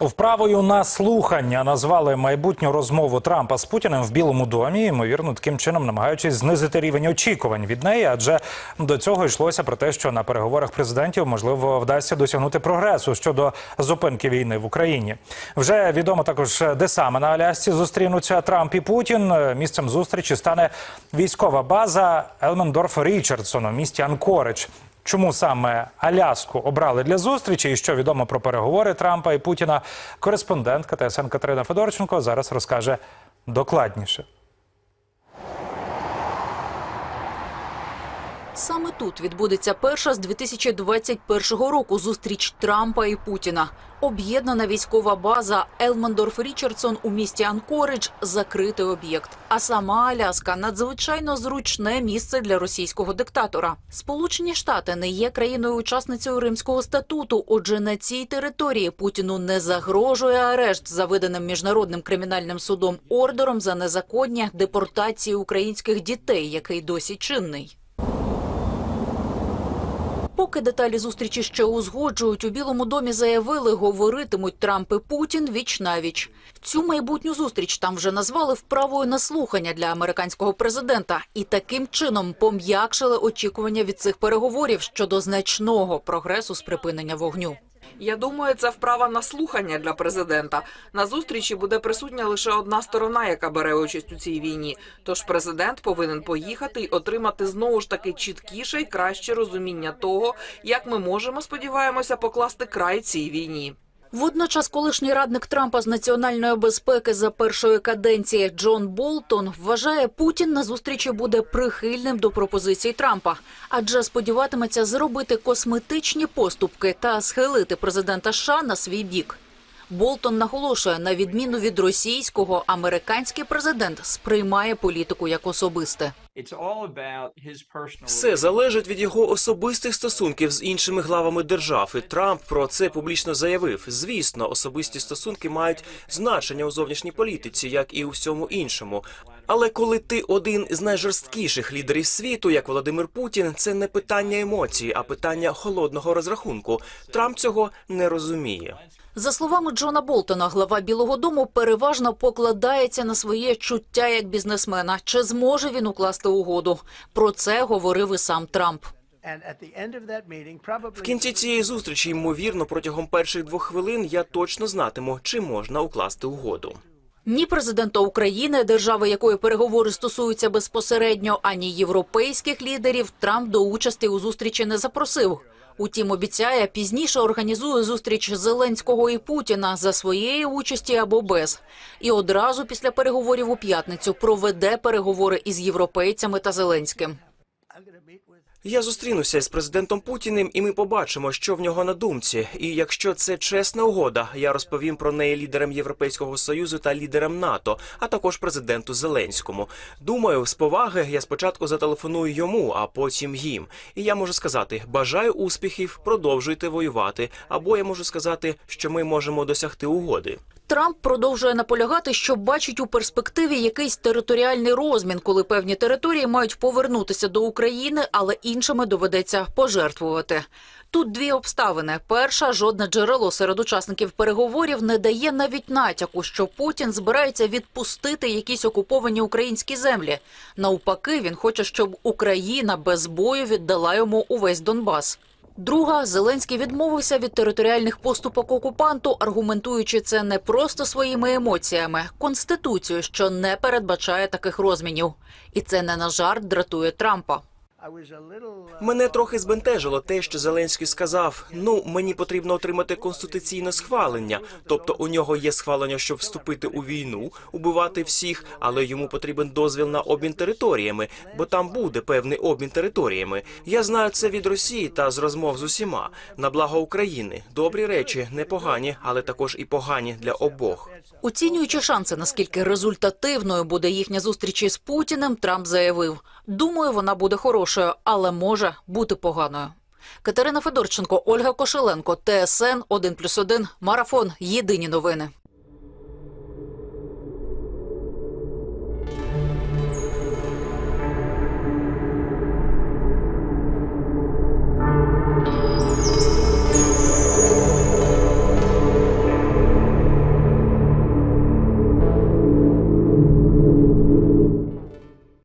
Вправою на слухання назвали майбутню розмову Трампа з Путіним в Білому домі, ймовірно, таким чином намагаючись знизити рівень очікувань від неї, адже до цього йшлося про те, що на переговорах президентів можливо вдасться досягнути прогресу щодо зупинки війни в Україні. Вже відомо також, де саме на Алясці зустрінуться Трамп і Путін. Місцем зустрічі стане військова база Елмендорф Річардсон у місті Анкоридж. Чому саме Аляску обрали для зустрічі і що відомо про переговори Трампа і Путіна? Кореспондентка ТСН Катерина Федорченко зараз розкаже докладніше. Саме тут відбудеться перша з 2021 року зустріч Трампа і Путіна. Об'єднана військова база Елмендорф Річардсон у місті Анкоридж – закритий об'єкт. А сама Аляска – надзвичайно зручне місце для російського диктатора. Сполучені Штати не є країною-учасницею Римського статуту. Отже, на цій території Путіну не загрожує арешт за виданим міжнародним кримінальним судом ордером за незаконні депортації українських дітей, який досі чинний. Поки деталі зустрічі ще узгоджують, у Білому домі заявили, говоритимуть Трамп і Путін віч навіч. Цю майбутню зустріч там вже назвали вправою на слухання для американського президента, і таким чином пом'якшили очікування від цих переговорів щодо значного прогресу з припинення вогню. Я думаю, це вправа на слухання для президента. На зустрічі буде присутня лише одна сторона, яка бере участь у цій війні. Тож президент повинен поїхати і отримати знову ж таки чіткіше і краще розуміння того, як ми можемо, сподіваємося, покласти край цій війні. Водночас, колишній радник Трампа з національної безпеки за першої каденції Джон Болтон вважає, Путін на зустрічі буде прихильним до пропозицій Трампа, адже сподіватиметься зробити косметичні поступки та схилити президента США на свій бік. Болтон наголошує, на відміну від російського, американський президент сприймає політику як особисте. Все залежить від його особистих стосунків з іншими главами держав. І Трамп про це публічно заявив. Звісно, особисті стосунки мають значення у зовнішній політиці, як і у всьому іншому. Але коли ти один з найжорсткіших лідерів світу, як Володимир Путін, це не питання емоцій, а питання холодного розрахунку. Трамп цього не розуміє. За словами Джона Болтона, глава Білого Дому переважно покладається на своє чуття як бізнесмена. Чи зможе він укласти угоду? Про це говорив і сам Трамп. В кінці цієї зустрічі, ймовірно, протягом перших двох хвилин я точно знатиму, чи можна укласти угоду. Ні президента України, держави якої переговори стосуються безпосередньо, ані європейських лідерів Трамп до участі у зустрічі не запросив. Утім, обіцяє, пізніше організує зустріч Зеленського і Путіна за своєї участі або без. І одразу після переговорів у п'ятницю проведе переговори із європейцями та Зеленським. Я зустрінуся з президентом Путіним, і ми побачимо, що в нього на думці. І якщо це чесна угода, я розповім про неї лідерам Європейського союзу та лідерам НАТО, а також президенту Зеленському. Думаю, з поваги я спочатку зателефоную йому, а потім їм. І я можу сказати: бажаю успіхів, продовжуйте воювати. Або я можу сказати, що ми можемо досягти угоди. Трамп продовжує наполягати, що бачить у перспективі якийсь територіальний розмін, коли певні території мають повернутися до України, але іншими доведеться пожертвувати. Тут дві обставини: перша жодне джерело серед учасників переговорів не дає навіть натяку, що Путін збирається відпустити якісь окуповані українські землі. Навпаки, він хоче, щоб Україна без бою віддала йому увесь Донбас. Друга Зеленський відмовився від територіальних поступок окупанту, аргументуючи це не просто своїми емоціями, конституцією, що не передбачає таких розмінів, і це не на жарт дратує Трампа. Мене трохи збентежило те, що Зеленський сказав: ну мені потрібно отримати конституційне схвалення. Тобто у нього є схвалення, щоб вступити у війну, убивати всіх, але йому потрібен дозвіл на обмін територіями, бо там буде певний обмін територіями. Я знаю це від Росії та з розмов з усіма на благо України. Добрі речі непогані, але також і погані для обох. Оцінюючи шанси, наскільки результативною буде їхня зустріч із Путіним, Трамп заявив: думаю, вона буде хорошою, але може бути поганою. Катерина Федорченко, Ольга Кошеленко, ТСН 1+,1, Марафон. Єдині новини.